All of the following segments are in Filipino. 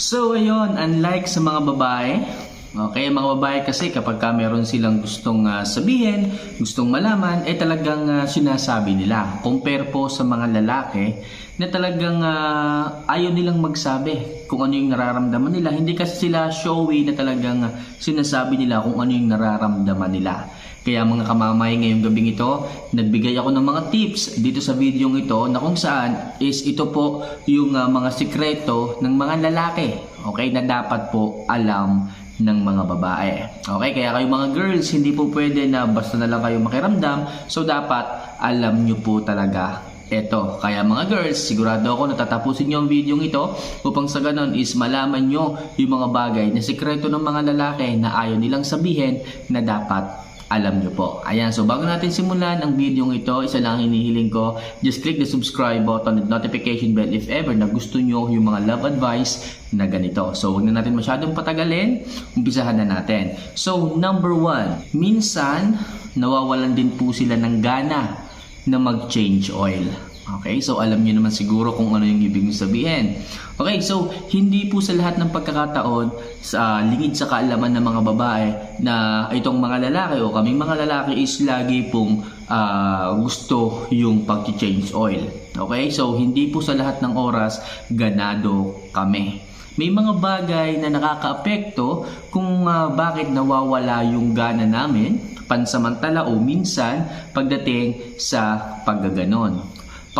So ayun, unlike sa mga babae, okay, mga babae kasi kapag ka meron silang gustong ah, sabihin, gustong malaman, eh talagang ah, sinasabi nila. Compare po sa mga lalaki na talagang ah, ayaw nilang magsabi kung ano yung nararamdaman nila. Hindi kasi sila showy na talagang ah, sinasabi nila kung ano yung nararamdaman nila. Kaya mga kamamay ngayong gabing ito, nagbigay ako ng mga tips dito sa video ito na kung saan is ito po yung ah, mga sikreto ng mga lalaki. Okay, na dapat po alam ng mga babae. Okay, kaya kayo mga girls, hindi po pwede na basta na lang kayo makiramdam. So dapat alam nyo po talaga ito. Kaya mga girls, sigurado ako natatapusin nyo ang video ito upang sa ganon is malaman nyo yung mga bagay na sikreto ng mga lalaki na ayaw nilang sabihin na dapat alam nyo po. Ayan, so bago natin simulan ang video ito, isa lang ang hinihiling ko, just click the subscribe button and notification bell if ever na gusto nyo yung mga love advice na ganito. So, huwag na natin masyadong patagalin, umpisahan na natin. So, number one, minsan, nawawalan din po sila ng gana na mag-change oil. Okay, so alam niyo naman siguro kung ano yung ibig sabihin. Okay, so hindi po sa lahat ng pagkakataon sa lingid sa kaalaman ng mga babae na itong mga lalaki o kaming mga lalaki is lagi pong ah, gusto yung pag-change oil. Okay, so hindi po sa lahat ng oras ganado kami. May mga bagay na nakakaapekto kung ah, bakit nawawala yung gana namin pansamantala o minsan pagdating sa paggaganon.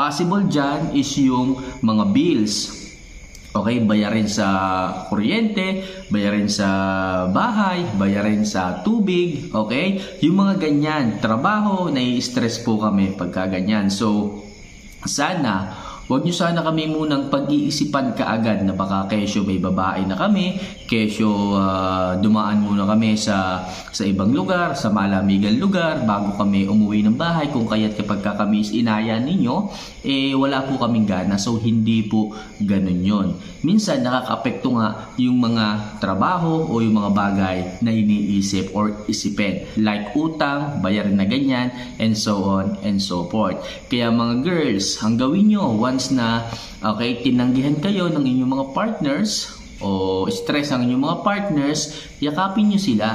Possible dyan is yung mga bills. Okay, bayarin sa kuryente, bayarin sa bahay, bayarin sa tubig, okay? Yung mga ganyan, trabaho, nai-stress po kami pagka ganyan. So, sana, Huwag niyo sana kami munang pag-iisipan kaagad na baka kesyo may babae na kami, kesyo ah, dumaan muna kami sa sa ibang lugar, sa malamigang lugar bago kami umuwi ng bahay kung kaya't kapag ka kami is inaya ninyo, eh wala po kaming gana. So hindi po ganun yon. Minsan nakakaapekto nga yung mga trabaho o yung mga bagay na iniisip or isipin. Like utang, bayarin na ganyan, and so on and so forth. Kaya mga girls, ang gawin nyo once na okay, tinanggihan kayo ng inyong mga partners o stress ang inyong mga partners, yakapin nyo sila.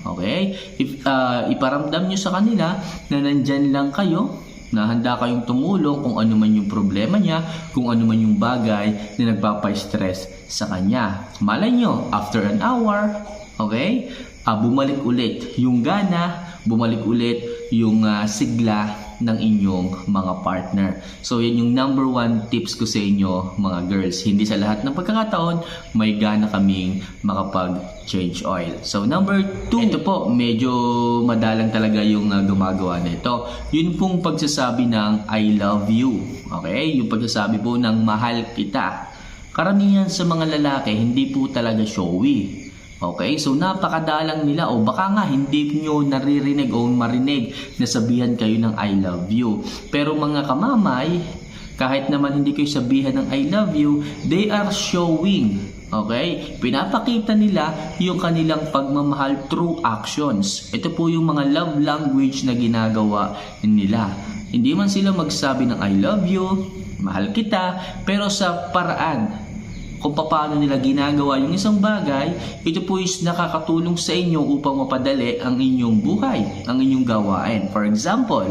Okay? If, ah, iparamdam nyo sa kanila na nandyan lang kayo, na handa kayong tumulong kung ano man yung problema niya, kung ano man yung bagay na nagpapa-stress sa kanya. Malay nyo, after an hour, okay, ah, bumalik ulit yung gana, bumalik ulit yung ah, sigla ng inyong mga partner. So, yan yung number one tips ko sa inyo, mga girls. Hindi sa lahat ng pagkakataon, may gana kaming makapag-change oil. So, number two, ito po, medyo madalang talaga yung uh, gumagawa nito. Yun pong pagsasabi ng I love you. Okay? Yung pagsasabi po ng mahal kita. Karamihan sa mga lalaki, hindi po talaga showy. Okay, so napakadalang nila o baka nga hindi nyo naririnig o marinig na sabihan kayo ng I love you. Pero mga kamamay, kahit naman hindi kayo sabihan ng I love you, they are showing. Okay? Pinapakita nila yung kanilang pagmamahal through actions. Ito po yung mga love language na ginagawa nila. Hindi man sila magsabi ng I love you, mahal kita, pero sa paraan kung paano nila ginagawa yung isang bagay, ito po is nakakatulong sa inyo upang mapadali ang inyong buhay, ang inyong gawain. For example,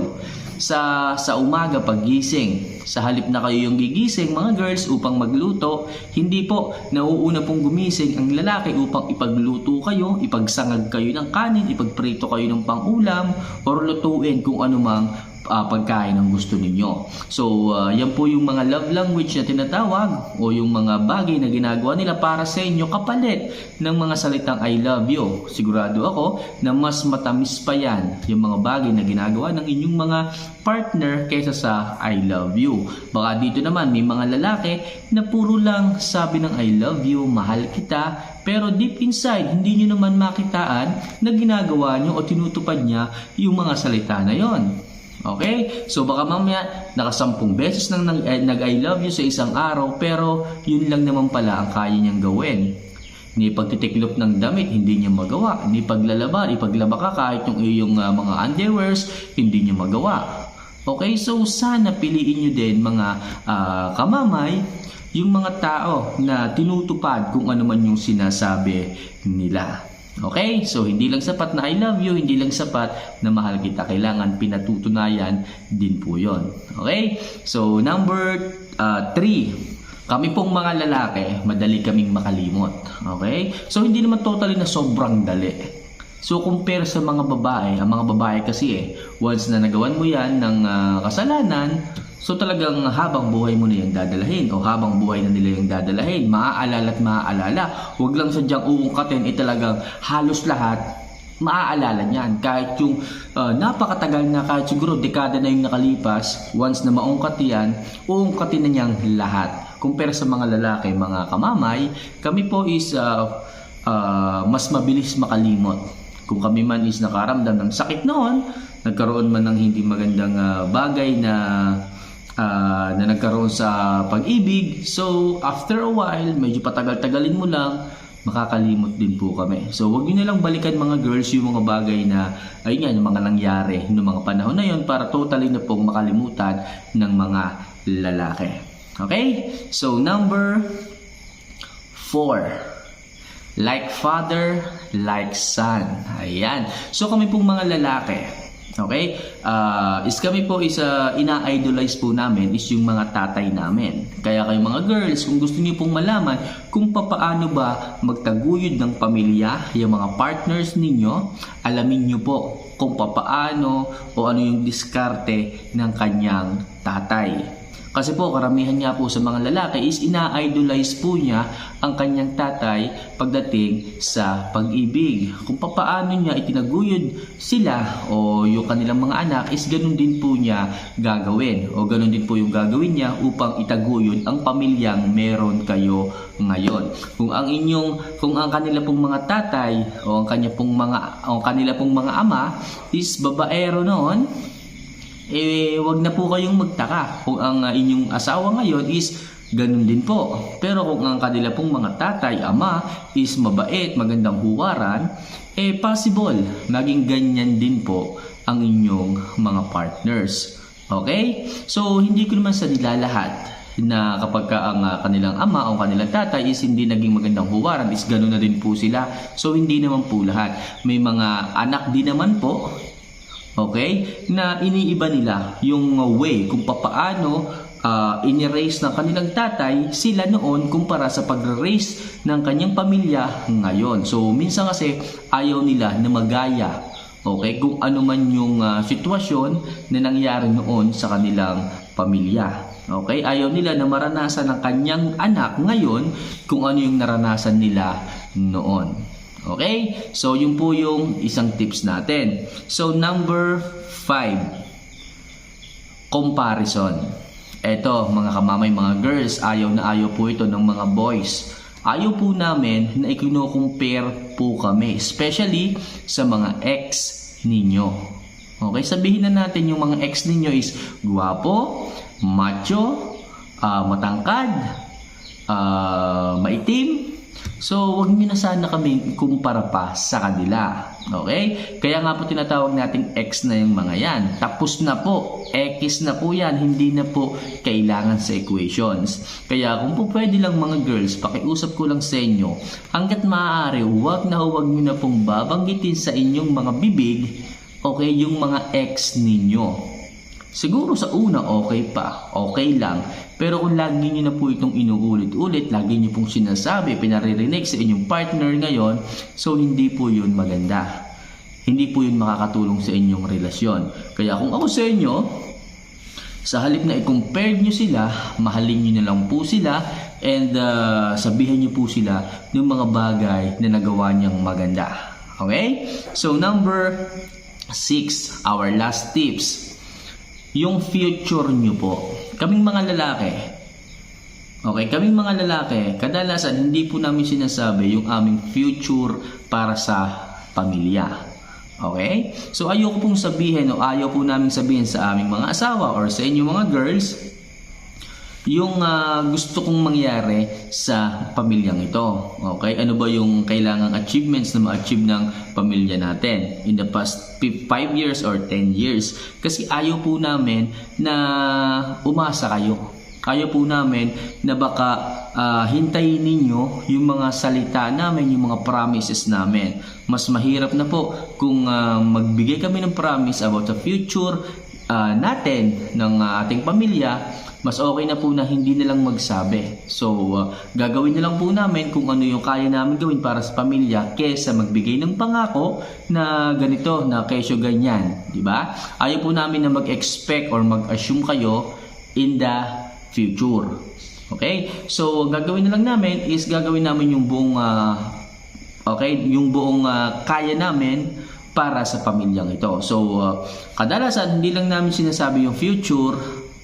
sa sa umaga paggising, sa halip na kayo yung gigising mga girls upang magluto, hindi po nauuna pong gumising ang lalaki upang ipagluto kayo, ipagsangag kayo ng kanin, ipagprito kayo ng pangulam, or lutuin kung anumang ah, pagkain ang gusto ninyo. So, ah, yan po yung mga love language na tinatawag o yung mga bagay na ginagawa nila para sa inyo kapalit ng mga salitang I love you. Sigurado ako na mas matamis pa yan yung mga bagay na ginagawa ng inyong mga partner kaysa sa I love you. Baka dito naman may mga lalaki na puro lang sabi ng I love you, mahal kita, pero deep inside, hindi nyo naman makitaan na ginagawa nyo o tinutupad niya yung mga salita na yon. Okay? So baka mamaya nakasampung beses nang eh, nag I love you sa isang araw pero yun lang naman pala ang kaya niyang gawin. Ni pagtitiklop ng damit, hindi niya magawa. Ni paglalaba, ipaglaba ka kahit yung iyong ah, mga underwears, hindi niya magawa. Okay, so sana piliin nyo din mga ah, kamamay, yung mga tao na tinutupad kung ano man yung sinasabi nila. Okay, so hindi lang sapat na I love you, hindi lang sapat na mahal kita. Kailangan pinatutunayan din po yon. Okay, so number 3. Kami pong mga lalaki, madali kaming makalimot. Okay? So hindi naman totally na sobrang dali. So compare sa mga babae, ang mga babae kasi eh, once na nagawan mo yan ng ah, kasalanan, so talagang habang buhay mo na yung dadalahin o habang buhay na nila yung dadalahin, maaalala at maaalala. Huwag lang sadyang uungkatin, eh talagang halos lahat maaalala niyan. Kahit yung ah, napakatagal na, kahit siguro dekada na yung nakalipas, once na maungkat yan, uungkatin na niyang lahat. Compare sa mga lalaki, mga kamamay, kami po is ah, ah, mas mabilis makalimot. Kung kami man is nakaramdam ng sakit noon, nagkaroon man ng hindi magandang ah, bagay na ah, na nagkaroon sa pag-ibig. So, after a while, medyo patagal-tagalin mo lang, makakalimot din po kami. So, wag niyo na lang balikan mga girls yung mga bagay na, ayun nga, yung mga nangyari noong mga panahon na yon para totally na pong makalimutan ng mga lalaki. Okay? So, number four. Like father, like son. Ayan. So kami pong mga lalaki, okay? Ah, is kami po is ah, ina-idolize po namin is yung mga tatay namin. Kaya kayo mga girls, kung gusto niyo pong malaman kung papaano ba magtaguyod ng pamilya, yung mga partners ninyo, alamin niyo po kung papaano o ano yung diskarte ng kanyang tatay. Kasi po, karamihan niya po sa mga lalaki is ina-idolize po niya ang kanyang tatay pagdating sa pag-ibig. Kung papaano niya itinaguyod sila o yung kanilang mga anak is ganun din po niya gagawin. O ganun din po yung gagawin niya upang itaguyod ang pamilyang meron kayo ngayon. Kung ang inyong, kung ang kanila pong mga tatay o ang kanya pong mga, o kanila pong mga ama is babaero noon, eh wag na po kayong magtaka kung ang uh, inyong asawa ngayon is ganun din po. Pero kung ang kanila pong mga tatay, ama is mabait, magandang huwaran, eh possible maging ganyan din po ang inyong mga partners. Okay? So hindi ko naman sa nilalahat na kapag ka ang uh, kanilang ama o kanilang tatay is hindi naging magandang huwaran is gano'n na din po sila. So hindi naman po lahat. May mga anak din naman po Okay? Na iniiba nila yung way kung papaano uh, in-raise ng kanilang tatay sila noon kumpara sa pag-raise ng kanyang pamilya ngayon. So, minsan kasi ayaw nila na magaya Okay, kung ano man yung uh, sitwasyon na nangyari noon sa kanilang pamilya. Okay, ayaw nila na maranasan ng kanyang anak ngayon kung ano yung naranasan nila noon. Okay? So, yun po yung isang tips natin. So, number 5. Comparison. Eto, mga kamamay, mga girls, ayaw na ayaw po ito ng mga boys. Ayaw po namin na ikino-compare po kami, especially sa mga ex ninyo. Okay, sabihin na natin yung mga ex ninyo is guwapo, macho, ah, matangkad, ah, maitim, So, wag niyo na sana kami kumpara pa sa kanila. Okay? Kaya nga po tinatawag nating X na yung mga yan. Tapos na po. X na po yan. Hindi na po kailangan sa equations. Kaya kung po pwede lang mga girls, pakiusap ko lang sa inyo, hanggat maaari, wag na huwag niyo na pong babanggitin sa inyong mga bibig, okay, yung mga X ninyo. Siguro sa una okay pa, okay lang. Pero kung lagi nyo na po itong inuulit-ulit, lagi nyo pong sinasabi, pinaririnig sa inyong partner ngayon, so hindi po yun maganda. Hindi po yun makakatulong sa inyong relasyon. Kaya kung ako sa inyo, sa halip na i-compare nyo sila, mahalin nyo na lang po sila, and uh, sabihan nyo po sila ng mga bagay na nagawa niyang maganda. Okay? So number 6, our last tips yung future nyo po. Kaming mga lalaki, okay, kaming mga lalaki, kadalasan hindi po namin sinasabi yung aming future para sa pamilya. Okay? So ayoko pong sabihin o ayaw po namin sabihin sa aming mga asawa or sa inyo mga girls yung ah, gusto kong mangyari sa pamilyang ito. Okay? Ano ba yung kailangang achievements na ma-achieve ng pamilya natin in the past 5 years or 10 years? Kasi ayaw po namin na umasa kayo. Ayaw po namin na baka ah, hintayin ninyo yung mga salita namin, yung mga promises namin. Mas mahirap na po kung ah, magbigay kami ng promise about the future ah, natin ng ah, ating pamilya mas okay na po na hindi na lang magsabi. So, uh, gagawin na lang po namin kung ano yung kaya namin gawin para sa pamilya kesa magbigay ng pangako na ganito, na kesyo ganyan. ba? Ayaw po namin na mag-expect or mag-assume kayo in the future. Okay? So, ang gagawin na lang namin is gagawin namin yung buong ah, Okay? Yung buong ah, kaya namin para sa pamilyang ito. So, ah, kadalasan hindi lang namin sinasabi yung future,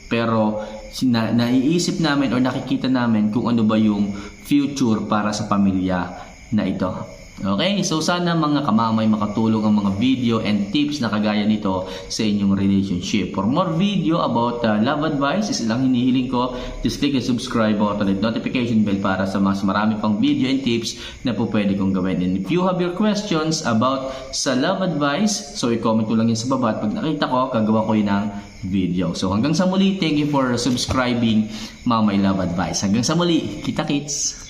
pero sina- naiisip namin or nakikita namin kung ano ba yung future para sa pamilya na ito. Okay? So, sana mga kamamay makatulong ang mga video and tips na kagaya nito sa inyong relationship. For more video about uh, love advice, is lang hinihiling ko, just click the subscribe button and notification bell para sa mas marami pang video and tips na po pwede kong gawin. And if you have your questions about sa love advice, so i-comment ko lang yan sa baba at pag nakita ko, gagawa ko yun ng video. So hanggang sa muli, thank you for subscribing Mamay Love Advice. Hanggang sa muli, kita kits!